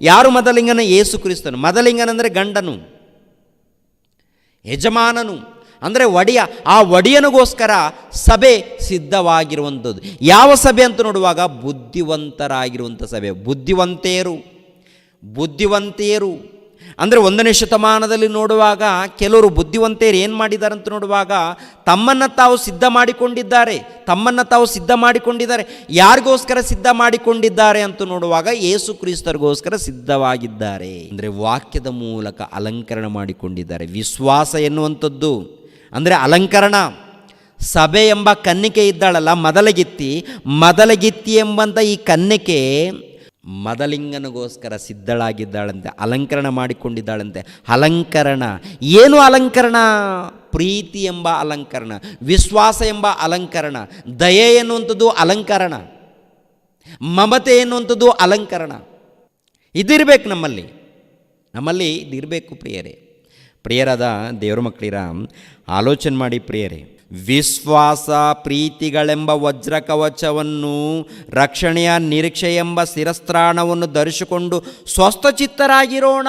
ಯಾರು ಮದಲಿಂಗನ? ಏಸು ಕ್ರಿಸ್ತನು. ಮದಲಿಂಗನಂದರೆ ಗಂಡನು, ಯಜಮಾನನು, ಅಂದರೆ ಒಡೆಯ. ಆ ಒಡೆಯನಿಗೋಸ್ಕರ ಸಭೆ ಸಿದ್ಧವಾಗಿರುವಂಥದ್ದು. ಯಾವ ಸಭೆ ಅಂತ ನೋಡುವಾಗ? ಬುದ್ಧಿವಂತರಾಗಿರುವಂಥ ಸಭೆ. ಬುದ್ಧಿವಂತೆಯರು ಬುದ್ಧಿವಂತೆಯರು. ಅಂದರೆ ಒಂದನೇ ಶತಮಾನದಲ್ಲಿ ನೋಡುವಾಗ ಕೆಲವರು ಬುದ್ಧಿವಂತೆಯರು ಏನು ಮಾಡಿದ್ದಾರೆ ಅಂತ ನೋಡುವಾಗ ತಮ್ಮನ್ನು ತಾವು ಸಿದ್ಧ ಮಾಡಿಕೊಂಡಿದ್ದಾರೆ, ತಮ್ಮನ್ನು ತಾವು ಸಿದ್ಧ ಮಾಡಿಕೊಂಡಿದ್ದಾರೆ, ಯಾರಿಗೋಸ್ಕರ ಸಿದ್ಧ ಮಾಡಿಕೊಂಡಿದ್ದಾರೆ ಅಂತ ನೋಡುವಾಗ ಯೇಸು ಕ್ರಿಸ್ತರಿಗೋಸ್ಕರ ಸಿದ್ಧವಾಗಿದ್ದಾರೆ. ಅಂದರೆ ವಾಕ್ಯದ ಮೂಲಕ ಅಲಂಕರಣ ಮಾಡಿಕೊಂಡಿದ್ದಾರೆ. ವಿಶ್ವಾಸ ಎನ್ನುವಂಥದ್ದು, ಅಂದರೆ ಅಲಂಕರಣ. ಸಭೆ ಎಂಬ ಕನ್ನಿಕೆ ಇದ್ದಾಳಲ್ಲ, ಮೊದಲಗಿತ್ತಿ. ಮೊದಲಗಿತ್ತಿ ಎಂಬಂಥ ಈ ಕನ್ನಿಕೆ ಮದಲಿಂಗನಿಗೋಸ್ಕರ ಸಿದ್ಧಳಾಗಿದ್ದಾಳಂತೆ, ಅಲಂಕರಣ ಮಾಡಿಕೊಂಡಿದ್ದಾಳಂತೆ. ಅಲಂಕರಣ, ಏನು ಅಲಂಕರಣ? ಪ್ರೀತಿ ಎಂಬ ಅಲಂಕರಣ, ವಿಶ್ವಾಸ ಎಂಬ ಅಲಂಕರಣ, ದಯೆ ಎನ್ನುವಂಥದ್ದು ಅಲಂಕರಣ, ಮಮತೆ ಎನ್ನುವಂಥದ್ದು ಅಲಂಕರಣ. ಇದಿರಬೇಕು ನಮ್ಮಲ್ಲಿ. ನಮ್ಮಲ್ಲಿ ಇದಿರಬೇಕು ಪ್ರಿಯರೇ. ಪ್ರಿಯರಾದ ದೇವರ ಮಕ್ಕಳಿರ, ಆಲೋಚನೆ ಮಾಡಿ ಪ್ರಿಯರೇ. ವಿಶ್ವಾಸ, ಪ್ರೀತಿಗಳೆಂಬ ವಜ್ರಕವಚವನ್ನು, ರಕ್ಷಣೆಯ ನಿರೀಕ್ಷೆ ಎಂಬ ಶಿರಸ್ತ್ರಾಣವನ್ನು ಧರಿಸಿಕೊಂಡು ಸ್ವಸ್ಥಚಿತ್ತರಾಗಿರೋಣ.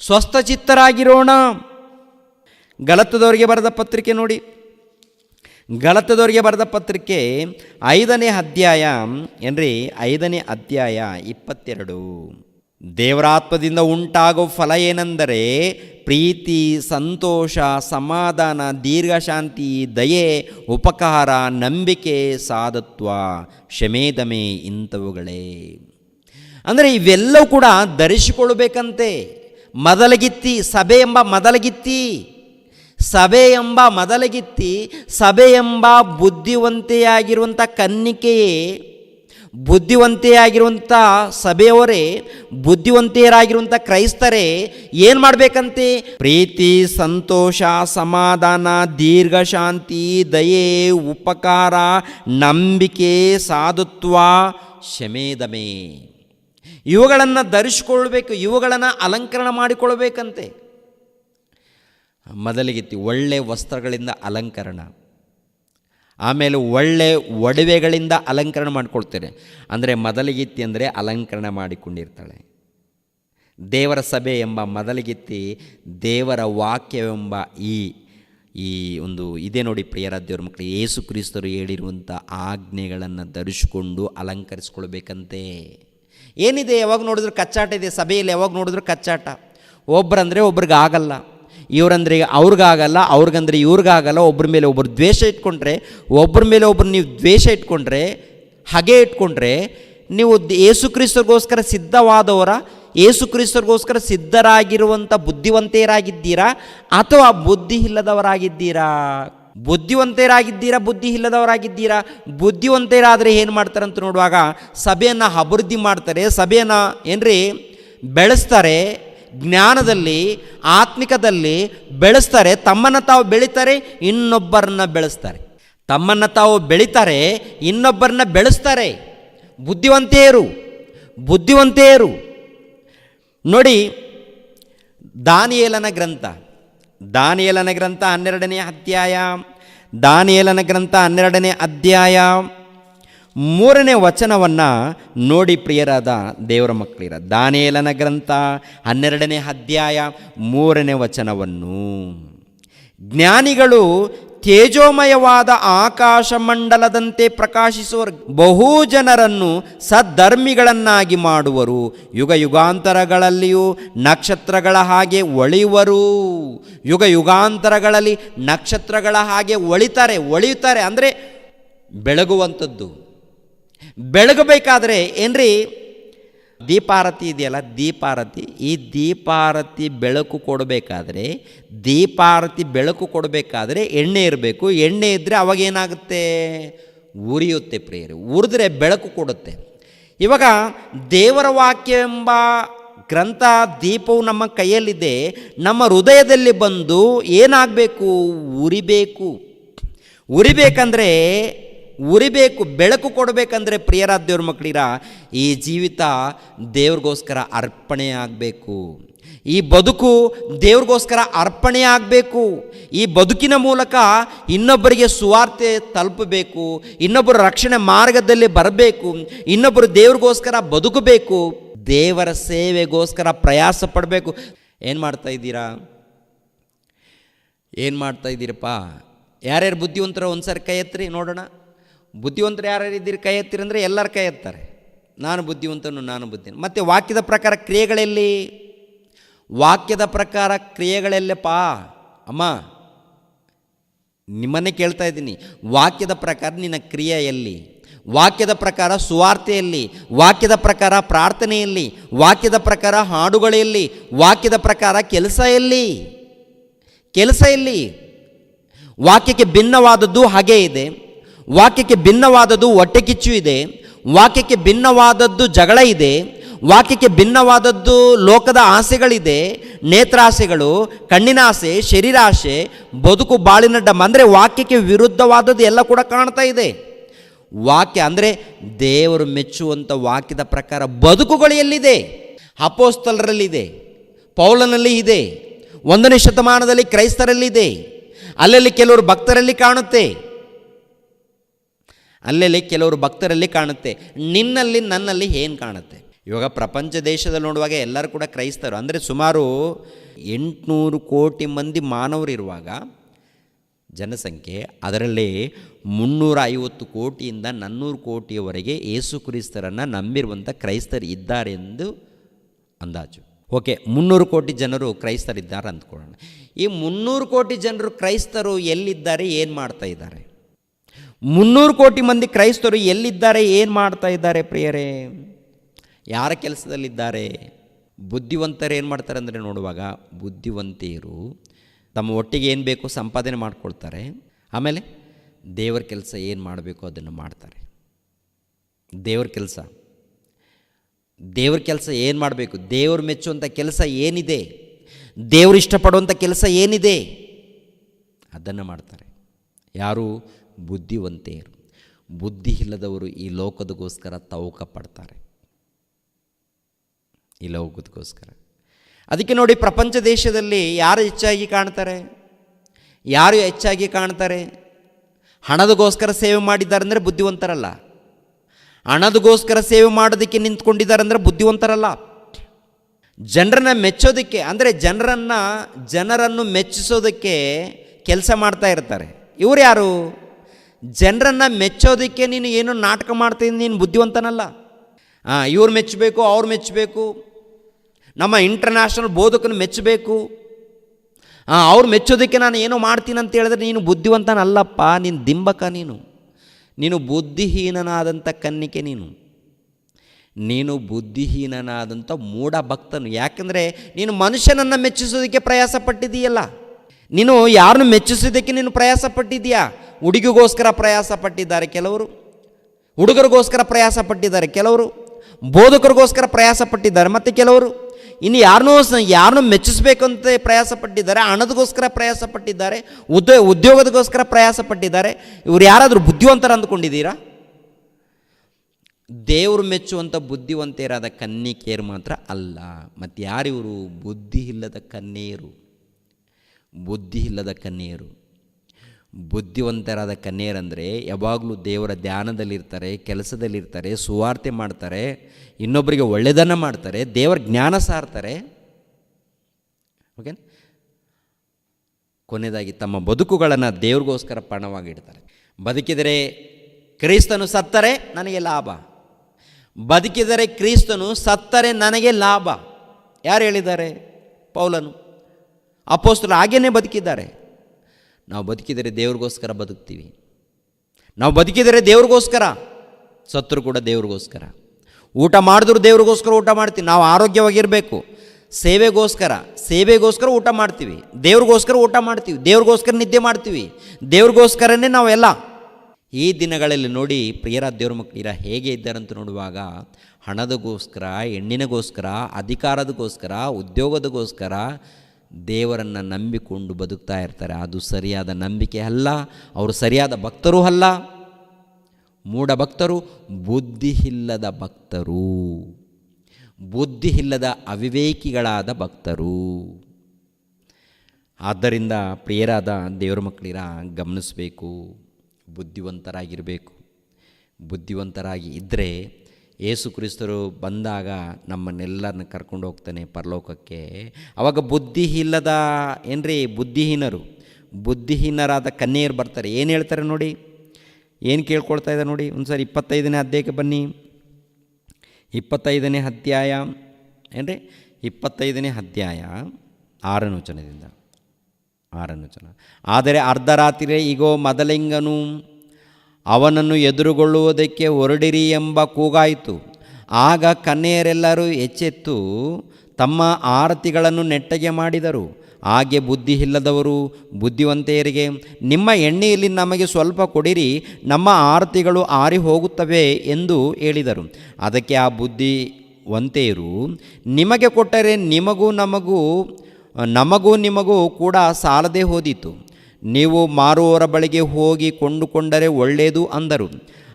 ಸ್ವಸ್ಥಚಿತ್ತರಾಗಿರೋಣ. ಗಲತ್ತದವರಿಗೆ ಬರೆದ ಪತ್ರಿಕೆ ನೋಡಿ. ಗಲತ್ತದವರಿಗೆ ಬರೆದ ಪತ್ರಿಕೆ ಐದನೇ ಅಧ್ಯಾಯ ಏನ್ರಿ? ಐದನೇ ಅಧ್ಯಾಯ ಇಪ್ಪತ್ತೆರಡು. ದೇವರಾತ್ಮದಿಂದ ಉಂಟಾಗುವ ಫಲ ಏನೆಂದರೆ ಪ್ರೀತಿ, ಸಂತೋಷ, ಸಮಾಧಾನ, ದೀರ್ಘಶಾಂತಿ, ದಯೆ, ಉಪಕಾರ, ನಂಬಿಕೆ, ಸಾಧತ್ವ ಶಮೇದಮೆ ಇಂಥವುಗಳೇ. ಅಂದರೆ ಇವೆಲ್ಲವೂ ಕೂಡ ಧರಿಸಿಕೊಳ್ಳಬೇಕಂತೆ. ಮೊದಲಗಿತ್ತಿ ಸಭೆ ಎಂಬ ಮೊದಲಗಿತ್ತಿ ಸಭೆ ಎಂಬ ಮೊದಲಗಿತ್ತಿ ಸಭೆ ಎಂಬ ಬುದ್ಧಿವಂತೆಯಾಗಿರುವಂಥ ಕನ್ನಿಕೆಯೇ ಬುದ್ಧಿವಂತೆಯಾಗಿರುವಂಥ ಸಭೆಯವರೇ ಬುದ್ಧಿವಂತೆಯರಾಗಿರುವಂಥ ಕ್ರೈಸ್ತರೇ, ಏನು ಮಾಡಬೇಕಂತೆ? ಪ್ರೀತಿ, ಸಂತೋಷ, ಸಮಾಧಾನ, ದೀರ್ಘ ಶಾಂತಿ, ದಯೆ, ಉಪಕಾರ, ನಂಬಿಕೆ, ಸಾಧುತ್ವ ಶಮೇದಮೆ ಇವುಗಳನ್ನು ಧರಿಸಿಕೊಳ್ಬೇಕು, ಇವುಗಳನ್ನು ಅಲಂಕರಣ ಮಾಡಿಕೊಳ್ಬೇಕಂತೆ. ಮೊದಲಿಗೆ ಒಳ್ಳೆ ವಸ್ತ್ರಗಳಿಂದ ಅಲಂಕರಣ. ಆಮೇಲೆ ಒಳ್ಳೆ ಒಡವೆಗಳಿಂದ ಅಲಂಕರಣ ಮಾಡಿಕೊಳ್ತಾರೆ ಅಂದರೆ ಮೊದಲಿಗಿತ್ತಿ ಅಂದರೆ ಅಲಂಕರಣ ಮಾಡಿಕೊಂಡಿರ್ತಾಳೆ. ದೇವರ ಸಭೆ ಎಂಬ ಮೊದಲಗಿತ್ತಿ ದೇವರ ವಾಕ್ಯವೆಂಬ ಈ ಈ ಒಂದು ಇದೇ ನೋಡಿ ಪ್ರಿಯರ ದೇವ್ರ ಮಕ್ಕಳು ಯೇಸು ಕ್ರಿಸ್ತರು ಹೇಳಿರುವಂಥ ಆಜ್ಞೆಗಳನ್ನು ಧರಿಸಿಕೊಂಡು ಅಲಂಕರಿಸ್ಕೊಳ್ಬೇಕಂತೆ. ಏನಿದೆ ಯಾವಾಗ ನೋಡಿದ್ರು ಕಚ್ಚಾಟ ಇದೆ, ಸಭೆಯಲ್ಲಿ ಯಾವಾಗ ನೋಡಿದ್ರು ಕಚ್ಚಾಟ. ಒಬ್ಬರಂದರೆ ಒಬ್ರಿಗೆ ಆಗಲ್ಲ. ಇವ್ರಂದ್ರೆ ಅವ್ರಿಗಾಗಲ್ಲ, ಅವ್ರಿಗಂದ್ರೆ ಇವ್ರಿಗಾಗಲ್ಲ ಒಬ್ಬರ ಮೇಲೆ ಒಬ್ಬರು ದ್ವೇಷ ಇಟ್ಕೊಂಡ್ರೆ ಒಬ್ಬರ ಮೇಲೆ ಒಬ್ಬರು ನೀವು ದ್ವೇಷ ಇಟ್ಕೊಂಡ್ರೆ, ಹಾಗೆ ಇಟ್ಕೊಂಡ್ರೆ, ನೀವು ಏಸು ಕ್ರಿಸ್ತರಿಗೋಸ್ಕರ ಸಿದ್ಧವಾದವರ ಏಸು ಕ್ರಿಸ್ತರಿಗೋಸ್ಕರ ಸಿದ್ಧರಾಗಿರುವಂಥ ಬುದ್ಧಿವಂತೆಯರಾಗಿದ್ದೀರಾ ಅಥವಾ ಬುದ್ಧಿ ಇಲ್ಲದವರಾಗಿದ್ದೀರಾ ಬುದ್ಧಿವಂತೆಯರಾಗಿದ್ದೀರಾ ಬುದ್ಧಿ ಇಲ್ಲದವರಾಗಿದ್ದೀರಾ ಬುದ್ಧಿವಂತೆಯರಾದರೆ ಏನು ಮಾಡ್ತಾರಂತ ನೋಡುವಾಗ, ಸಭೆಯನ್ನು ಅಭಿವೃದ್ಧಿ ಮಾಡ್ತಾರೆ, ಸಭೆಯನ್ನು ಏನ್ರಿ, ಬೆಳೆಸ್ತಾರೆ ಜ್ಞಾನದಲ್ಲಿ, ಆತ್ಮಿಕದಲ್ಲಿ ಬೆಳೆಸ್ತಾರೆ, ತಮ್ಮನ್ನು ತಾವು ಬೆಳೀತಾರೆ, ಇನ್ನೊಬ್ಬರನ್ನ ಬೆಳೆಸ್ತಾರೆ. ತಮ್ಮನ್ನು ತಾವು ಬೆಳೀತಾರೆ, ಇನ್ನೊಬ್ಬರನ್ನ ಬೆಳೆಸ್ತಾರೆ. ಬುದ್ಧಿವಂತೆಯರು ಬುದ್ಧಿವಂತೆಯರು. ನೋಡಿ, ದಾನಿಯೇಲನ ಗ್ರಂಥ. ದಾನಿಯೇಲನ ಗ್ರಂಥ ಹನ್ನೆರಡನೇ ಅಧ್ಯಾಯ. ದಾನಿಯೇಲನ ಗ್ರಂಥ ಹನ್ನೆರಡನೇ ಅಧ್ಯಾಯ. ಮೂರನೇ ವಚನವನ್ನು ನೋಡಿ ಪ್ರಿಯರಾದ ದೇವರ ಮಕ್ಕಳಿರ. ದಾನೇಲನ ಗ್ರಂಥ ಹನ್ನೆರಡನೇ ಅಧ್ಯಾಯ ಮೂರನೇ ವಚನವನ್ನು. ಜ್ಞಾನಿಗಳು ತೇಜೋಮಯವಾದ ಆಕಾಶ ಮಂಡಲದಂತೆ ಪ್ರಕಾಶಿಸುವರು ಬಹು ಜನರನ್ನು ಸದ್ಧರ್ಮಿಗಳನ್ನಾಗಿ ಮಾಡುವರು. ಯುಗ ಯುಗಾಂತರಗಳಲ್ಲಿಯೂ ನಕ್ಷತ್ರಗಳ ಹಾಗೆ ಒಳಿಯುವರು. ಯುಗ ಯುಗಾಂತರಗಳಲ್ಲಿ ನಕ್ಷತ್ರಗಳ ಹಾಗೆ ಒಳಿತಾರೆ, ಒಳಿಯುತ್ತಾರೆ. ಅಂದರೆ ಬೆಳಗುವಂಥದ್ದು. ಬೆಳಗಬೇಕಾದ್ರೆ ಏನ್ರಿ? ದೀಪಾರತಿ ಇದೆಯಲ್ಲ, ದೀಪಾರತಿ. ಈ ದೀಪಾರತಿ ಬೆಳಕು ಕೊಡಬೇಕಾದ್ರೆ, ದೀಪಾರತಿ ಬೆಳಕು ಕೊಡಬೇಕಾದ್ರೆ ಎಣ್ಣೆ ಇರಬೇಕು. ಎಣ್ಣೆ ಇದ್ದರೆ ಅವಾಗ ಏನಾಗುತ್ತೆ? ಉರಿಯುತ್ತೆ ಪ್ರಿಯರು. ಉರಿದ್ರೆ ಬೆಳಕು ಕೊಡುತ್ತೆ. ಇವಾಗ ದೇವರ ವಾಕ್ಯ ಎಂಬ ಗ್ರಂಥ, ದೀಪವು ನಮ್ಮ ಕೈಯಲ್ಲಿದೆ. ನಮ್ಮ ಹೃದಯದಲ್ಲಿ ಬಂದು ಏನಾಗಬೇಕು? ಉರಿಬೇಕು. ಉರಿಬೇಕಂದ್ರೆ ಉರಿಬೇಕು, ಬೆಳಕು ಕೊಡಬೇಕಂದ್ರೆ ಪ್ರಿಯರಾದ ದೇವ್ರ ಮಕ್ಕಳಿರ ಈ ಜೀವಿತ ದೇವ್ರಿಗೋಸ್ಕರ ಅರ್ಪಣೆ ಆಗಬೇಕು. ಈ ಬದುಕು ದೇವ್ರಿಗೋಸ್ಕರ ಅರ್ಪಣೆ ಆಗಬೇಕು. ಈ ಬದುಕಿನ ಮೂಲಕ ಇನ್ನೊಬ್ಬರಿಗೆ ಸುವಾರ್ತೆ ತಲುಪಬೇಕು, ಇನ್ನೊಬ್ಬರು ರಕ್ಷಣೆ ಮಾರ್ಗದಲ್ಲಿ ಬರಬೇಕು, ಇನ್ನೊಬ್ಬರು ದೇವ್ರಿಗೋಸ್ಕರ ಬದುಕಬೇಕು, ದೇವರ ಸೇವೆಗೋಸ್ಕರ ಪ್ರಯಾಸ ಪಡಬೇಕು. ಏನು ಮಾಡ್ತಾ ಇದ್ದೀರಾ? ಏನು ಮಾಡ್ತಾ ಇದ್ದೀರಪ್ಪ? ಯಾರ್ಯಾರು ಬುದ್ಧಿವಂತರ ಒಂದು ಸಾರಿ ಕೈ ಎತ್ತಿರಿ ನೋಡೋಣ. ಬುದ್ಧಿವಂತರು ಯಾರು ಇದ್ದೀರಿ? ಕೈ ಎತ್ತಿರಿ ಅಂದರೆ ಎಲ್ಲರ ಕೈ ಎತ್ತಾರೆ. ನಾನು ಬುದ್ಧಿವಂತನು, ನಾನು ಬುದ್ಧಿ ಮತ್ತು ವಾಕ್ಯದ ಪ್ರಕಾರ ಕ್ರಿಯೆಗಳೆಲ್ಲಿ? ವಾಕ್ಯದ ಪ್ರಕಾರ ಕ್ರಿಯೆಗಳೆಲ್ಲಪ್ಪ? ಅಮ್ಮ, ನಿಮ್ಮನ್ನೇ ಕೇಳ್ತಾ ಇದ್ದೀನಿ. ವಾಕ್ಯದ ಪ್ರಕಾರ ನಿನ್ನ ಕ್ರಿಯೆ ಎಲ್ಲಿ? ವಾಕ್ಯದ ಪ್ರಕಾರ ಸುವಾರ್ತೆಯಲ್ಲಿ ವಾಕ್ಯದ ಪ್ರಕಾರ ಪ್ರಾರ್ಥನೆಯಲ್ಲಿ ವಾಕ್ಯದ ಪ್ರಕಾರ ಹಾಡುಗಳಲ್ಲಿ ವಾಕ್ಯದ ಪ್ರಕಾರ ಕೆಲಸ ಎಲ್ಲಿ? ಕೆಲಸ ಎಲ್ಲಿ? ವಾಕ್ಯಕ್ಕೆ ಭಿನ್ನವಾದದ್ದು ಹಾಗೇ ಇದೆ. ವಾಕ್ಯಕ್ಕೆ ಭಿನ್ನವಾದದ್ದು ಹೊಟ್ಟೆಕಿಚ್ಚು ಇದೆ, ವಾಕ್ಯಕ್ಕೆ ಭಿನ್ನವಾದದ್ದು ಜಗಳ ಇದೆ, ವಾಕ್ಯಕ್ಕೆ ಭಿನ್ನವಾದದ್ದು ಲೋಕದ ಆಸೆಗಳಿದೆ, ನೇತ್ರಾಸೆಗಳು, ಕಣ್ಣಿನ ಆಸೆ, ಶರೀರಾಸೆ, ಬದುಕು ಬಾಳಿನ ಡಮ್, ಅಂದರೆ ವಾಕ್ಯಕ್ಕೆ ವಿರುದ್ಧವಾದದ್ದು ಎಲ್ಲ ಕೂಡ ಕಾಣ್ತಾ ಇದೆ. ವಾಕ್ಯ ಅಂದರೆ ದೇವರು ಮೆಚ್ಚುವಂಥ ವಾಕ್ಯದ ಪ್ರಕಾರ ಬದುಕುಗಳು ಎಲ್ಲಿದೆ? ಅಪೋಸ್ತಲರಲ್ಲಿದೆ, ಪೌಲನಲ್ಲಿ ಇದೆ, ಒಂದನೇ ಶತಮಾನದಲ್ಲಿ ಕ್ರೈಸ್ತರಲ್ಲಿದೆ, ಅಲ್ಲಲ್ಲಿ ಕೆಲವರು ಭಕ್ತರಲ್ಲಿ ಕಾಣುತ್ತೆ. ಅಲ್ಲಲ್ಲಿ ಕೆಲವರು ಭಕ್ತರಲ್ಲಿ ಕಾಣುತ್ತೆ. ನಿನ್ನಲ್ಲಿ ನನ್ನಲ್ಲಿ ಏನು ಕಾಣುತ್ತೆ? ಇವಾಗ ಪ್ರಪಂಚ ದೇಶದಲ್ಲಿ ನೋಡುವಾಗ ಎಲ್ಲರೂ ಕೂಡ ಕ್ರೈಸ್ತರು. ಅಂದರೆ ಸುಮಾರು ಎಂಟುನೂರು ಕೋಟಿ ಮಂದಿ ಮಾನವರಿರುವಾಗ ಜನಸಂಖ್ಯೆ ಅದರಲ್ಲಿ ಮುನ್ನೂರ ಐವತ್ತು ಕೋಟಿಯಿಂದ ನಾನ್ನೂರು ಕೋಟಿಯವರೆಗೆ ಏಸು ಕ್ರಿಸ್ತರನ್ನು ನಂಬಿರುವಂಥ ಕ್ರೈಸ್ತರು ಇದ್ದಾರೆ ಎಂದು ಅಂದಾಜು. ಓಕೆ, ಮುನ್ನೂರು ಕೋಟಿ ಜನರು ಕ್ರೈಸ್ತರಿದ್ದಾರೆ ಅಂದ್ಕೊಳ್ಳೋಣ. ಈ ಮುನ್ನೂರು ಕೋಟಿ ಜನರು ಕ್ರೈಸ್ತರು ಎಲ್ಲಿದ್ದಾರೆ, ಏನು ಮಾಡ್ತಾ ಇದ್ದಾರೆ? ಮುನ್ನೂರು ಕೋಟಿ ಮಂದಿ ಕ್ರೈಸ್ತರು ಎಲ್ಲಿದ್ದಾರೆ, ಏನು ಮಾಡ್ತಾ ಇದ್ದಾರೆ ಪ್ರಿಯರೇ? ಯಾರ ಕೆಲಸದಲ್ಲಿದ್ದಾರೆ? ಬುದ್ಧಿವಂತರು ಏನು ಮಾಡ್ತಾರೆ ಅಂದರೆ ನೋಡುವಾಗ ಬುದ್ಧಿವಂತೆಯರು ತಮ್ಮ ಒಟ್ಟಿಗೆ ಏನು ಬೇಕೋ ಸಂಪಾದನೆ ಮಾಡ್ಕೊಳ್ತಾರೆ, ಆಮೇಲೆ ದೇವರ ಕೆಲಸ ಏನು ಮಾಡಬೇಕು ಅದನ್ನು ಮಾಡ್ತಾರೆ. ದೇವ್ರ ಕೆಲಸ. ದೇವ್ರ ಕೆಲಸ ಏನು ಮಾಡಬೇಕು? ದೇವರು ಮೆಚ್ಚುವಂಥ ಕೆಲಸ ಏನಿದೆ? ದೇವರು ಇಷ್ಟಪಡುವಂಥ ಕೆಲಸ ಏನಿದೆ? ಅದನ್ನು ಮಾಡ್ತಾರೆ. ಯಾರು ಬುದ್ಧಿವಂತೆಯರು. ಬುದ್ಧಿ ಇಲ್ಲದವರು ಈ ಲೋಕದಗೋಸ್ಕರ ತವಕ ಪಡ್ತಾರೆ ಈ ಲೋಕದಗೋಸ್ಕರ. ಅದಕ್ಕೆ ನೋಡಿ ಪ್ರಪಂಚ ದೇಶದಲ್ಲಿ ಯಾರು ಹೆಚ್ಚಾಗಿ ಕಾಣ್ತಾರೆ? ಯಾರು ಹೆಚ್ಚಾಗಿ ಕಾಣ್ತಾರೆ? ಹಣದಗೋಸ್ಕರ ಸೇವೆ ಮಾಡಿದ್ದಾರೆ ಅಂದರೆ ಬುದ್ಧಿವಂತರಲ್ಲ. ಹಣದಗೋಸ್ಕರ ಸೇವೆ ಮಾಡೋದಕ್ಕೆ ನಿಂತ್ಕೊಂಡಿದ್ದಾರೆ ಅಂದರೆ ಬುದ್ಧಿವಂತರಲ್ಲ. ಜನರನ್ನ ಮೆಚ್ಚೋದಕ್ಕೆ, ಅಂದರೆ ಜನರನ್ನು ಜನರನ್ನು ಮೆಚ್ಚಿಸೋದಕ್ಕೆ ಕೆಲಸ ಮಾಡ್ತಾ ಇರ್ತಾರೆ. ಇವರು ಯಾರು? ಜನರನ್ನು ಮೆಚ್ಚೋದಕ್ಕೆ ನೀನು ಏನು ನಾಟಕ ಮಾಡ್ತೀನಿ ನೀನು ಬುದ್ಧಿವಂತನಲ್ಲ. ಹಾಂ ಇವ್ರು ಮೆಚ್ಚಬೇಕು, ಅವ್ರು ಮೆಚ್ಚಬೇಕು. ನಮ್ಮ ಇಂಟರ್ನ್ಯಾಷನಲ್ ಬೋಧಕನ ಮೆಚ್ಚಬೇಕು. ಹಾಂ ಅವ್ರು ಮೆಚ್ಚೋದಕ್ಕೆ ನಾನು ಏನೋ ಮಾಡ್ತೀನಿ ಅಂತ ಹೇಳಿದ್ರೆ ನೀನು ಬುದ್ಧಿವಂತನಲ್ಲಪ್ಪ, ನೀನು ದಿಂಬಕ ನೀನು. ನೀನು ಬುದ್ಧಿಹೀನನಾದಂಥ ಕನ್ನಿಕೆ ನೀನು. ನೀನು ಬುದ್ಧಿಹೀನನಾದಂಥ ಮೂಢ ಭಕ್ತನು ಯಾಕಂದರೆ ನೀನು ಮನುಷ್ಯನನ್ನು ಮೆಚ್ಚಿಸೋದಕ್ಕೆ ಪ್ರಯಾಸ ಪಟ್ಟಿದೀಯಲ್ಲ ನೀನು ಯಾರನ್ನು ಮೆಚ್ಚಿಸೋದಕ್ಕೆ ನೀನು ಪ್ರಯಾಸ ಪಟ್ಟಿದ್ಯಾ ಹುಡುಗಿಗೋಸ್ಕರ ಪ್ರಯಾಸ ಪಟ್ಟಿದ್ದಾರೆ ಕೆಲವರು. ಹುಡುಗರಿಗೋಸ್ಕರ ಪ್ರಯಾಸ ಪಟ್ಟಿದ್ದಾರೆ ಕೆಲವರು. ಬೋಧಕರಿಗೋಸ್ಕರ ಪ್ರಯಾಸ ಪಟ್ಟಿದ್ದಾರೆ ಮತ್ತು ಕೆಲವರು. ಇನ್ನು ಯಾರನ್ನೂ ಯಾರನ್ನು ಮೆಚ್ಚಿಸ್ಬೇಕಂತ ಪ್ರಯಾಸ ಪಟ್ಟಿದ್ದಾರೆ ಹಣದಗೋಸ್ಕರ ಪ್ರಯಾಸ ಪಟ್ಟಿದ್ದಾರೆ ಉದ್ಯೋ, ಉದ್ಯೋಗದಗೋಸ್ಕರ ಪ್ರಯಾಸ ಪಟ್ಟಿದ್ದಾರೆ ಇವ್ರು ಯಾರಾದರೂ ಬುದ್ಧಿವಂತರ ಅಂದ್ಕೊಂಡಿದ್ದೀರಾ? ದೇವರು ಮೆಚ್ಚುವಂಥ ಬುದ್ಧಿವಂತೆಯರಾದ ಕನ್ನಿಕೇರು ಮಾತ್ರ ಅಲ್ಲ ಮತ್ತು ಯಾರಿವರು ಬುದ್ಧಿ ಇಲ್ಲದ ಕನ್ಯೆಯರು. ಬುದ್ಧಿ ಇಲ್ಲದ ಕನ್ಯೆಯರು ಬುದ್ಧಿವಂತರಾದ ಕನ್ಯೆಯರಂದರೆ ಯಾವಾಗಲೂ ದೇವರ ಧ್ಯಾನದಲ್ಲಿರ್ತಾರೆ, ಕೆಲಸದಲ್ಲಿರ್ತಾರೆ, ಸುವಾರ್ತೆ ಮಾಡ್ತಾರೆ ಇನ್ನೊಬ್ಬರಿಗೆ ಒಳ್ಳೆಯದನ್ನು ಮಾಡ್ತಾರೆ, ದೇವರ ಜ್ಞಾನ ಸಾರ್ತಾರೆ. ಓಕೆ ಕೊನೆಯದಾಗಿ ತಮ್ಮ ಬದುಕುಗಳನ್ನು ದೇವ್ರಿಗೋಸ್ಕರ ಪಣವಾಗಿಡ್ತಾರೆ ಬದುಕಿದರೆ ಕ್ರೈಸ್ತನು ಸತ್ತರೆ, ನನಗೆ ಲಾಭ. ಬದುಕಿದರೆ ಕ್ರಿಸ್ತನು ಸತ್ತರೆ, ನನಗೆ ಲಾಭ. ಯಾರು ಹೇಳಿದ್ದಾರೆ? ಪೌಲನು. ಅಪೋಸ್ತರು ಹಾಗೇನೆ ಬದುಕಿದ್ದಾರೆ. ನಾವು ಬದುಕಿದರೆ ದೇವ್ರಿಗೋಸ್ಕರ ಬದುಕ್ತೀವಿ. ನಾವು ಬದುಕಿದರೆ ದೇವ್ರಿಗೋಸ್ಕರ, ಸತ್ರು ಕೂಡ ದೇವ್ರಿಗೋಸ್ಕರ. ಊಟ ಮಾಡಿದ್ರು ದೇವ್ರಿಗೋಸ್ಕರ ಊಟ ಮಾಡ್ತೀವಿ. ನಾವು ಆರೋಗ್ಯವಾಗಿರಬೇಕು. ಸೇವೆಗೋಸ್ಕರ ಸೇವೆಗೋಸ್ಕರ ಊಟ ಮಾಡ್ತೀವಿ. ದೇವ್ರಿಗೋಸ್ಕರ ಊಟ ಮಾಡ್ತೀವಿ. ದೇವ್ರಿಗೋಸ್ಕರ ನಿದ್ದೆ ಮಾಡ್ತೀವಿ. ದೇವ್ರಿಗೋಸ್ಕರನೇ ನಾವೆಲ್ಲ ಈ ದಿನಗಳಲ್ಲಿ ನೋಡಿ ಪ್ರಿಯರ ದೇವ್ರ ಮಕ್ಕಳಿರ ಹೇಗೆ ಇದ್ದಾರಂತ ನೋಡುವಾಗ, ಹಣದಗೋಸ್ಕರ ಹೆಣ್ಣಿನಗೋಸ್ಕರ ಅಧಿಕಾರದಗೋಸ್ಕರ, ಉದ್ಯೋಗದಗೋಸ್ಕರ ದೇವರನ್ನು ನಂಬಿಕೊಂಡು ಬದುಕ್ತಾ ಇರ್ತಾರೆ. ಅದು ಸರಿಯಾದ ನಂಬಿಕೆ ಅಲ್ಲ, ಅವರು ಸರಿಯಾದ ಭಕ್ತರೂ ಅಲ್ಲ. ಮೂಢ ಭಕ್ತರು ಬುದ್ಧಿ ಇಲ್ಲದ ಭಕ್ತರು. ಬುದ್ಧಿ ಇಲ್ಲದ ಅವಿವೇಕಿಗಳಾದ ಭಕ್ತರು. ಆದ್ದರಿಂದ ಪ್ರಿಯರಾದ ದೇವರ ಮಕ್ಕಳಿರ, ಗಮನಿಸಬೇಕು. ಬುದ್ಧಿವಂತರಾಗಿರಬೇಕು. ಬುದ್ಧಿವಂತರಾಗಿ ಇದ್ದರೆ ಯೇಸು ಕ್ರಿಸ್ತರು ಬಂದಾಗ ನಮ್ಮನ್ನೆಲ್ಲರನ್ನ ಕರ್ಕೊಂಡು ಹೋಗ್ತಾನೆ ಪರಲೋಕಕ್ಕೆ. ಅವಾಗ ಬುದ್ಧಿ ಇಲ್ಲದ ಏನ್ರಿ ಬುದ್ಧಿಹೀನರು? ಬುದ್ಧಿಹೀನರಾದ ಕನ್ಯೆಯರು ಬರ್ತಾರೆ. ಏನು ಹೇಳ್ತಾರೆ ನೋಡಿ? ಏನು ಕೇಳ್ಕೊಳ್ತಾ ಇದ್ದಾರೆ ನೋಡಿ? ಒಂದು ಸರಿ ಇಪ್ಪತ್ತೈದನೇ ಅಧ್ಯಾಯಕ್ಕೆ ಬನ್ನಿ. ಇಪ್ಪತ್ತೈದನೇ ಅಧ್ಯಾಯ, ಏನ್ರಿ? ಇಪ್ಪತ್ತೈದನೇ ಅಧ್ಯಾಯ, ಆರನ ವಚನದಿಂದ. ಆರನ ವಚನ. ಆದರೆ ಅರ್ಧರಾತ್ರಿ ಈಗೋ ಮದಲಿಂಗನು ಅವನನ್ನು ಎದುರುಗೊಳ್ಳುವುದಕ್ಕೆ ಹೊರಡಿರಿ ಎಂಬ ಕೂಗಾಯಿತು. ಆಗ ಕನ್ನೆಯರೆಲ್ಲರೂ ಎಚ್ಚೆತ್ತು ತಮ್ಮ ಆರತಿಗಳನ್ನು ನೆಟ್ಟಗೆ ಮಾಡಿದರು. ಹಾಗೆ ಬುದ್ಧಿ ಇಲ್ಲದವರು ಬುದ್ಧಿವಂತೆಯರಿಗೆ, ನಿಮ್ಮ ಎಣ್ಣೆಯಲ್ಲಿ ನಮಗೆ ಸ್ವಲ್ಪ ಕೊಡಿರಿ, ನಮ್ಮ ಆರತಿಗಳು ಆರಿ ಹೋಗುತ್ತವೆ ಎಂದು ಹೇಳಿದರು. ಅದಕ್ಕೆ ಆ ಬುದ್ಧಿವಂತೆಯರು, ನಿಮಗೆ ಕೊಟ್ಟರೆ ನಿಮಗೂ ನಮಗೂ ನಮಗೂ ನಿಮಗೂ ಕೂಡ ಸಾಲದೇ ಹೋದೀತು. ನೀವು ಮಾರುವವರ ಬಳಿಗೆ ಹೋಗಿ ಕೊಂಡುಕೊಂಡರೆ ಒಳ್ಳೆಯದು ಅಂದರು.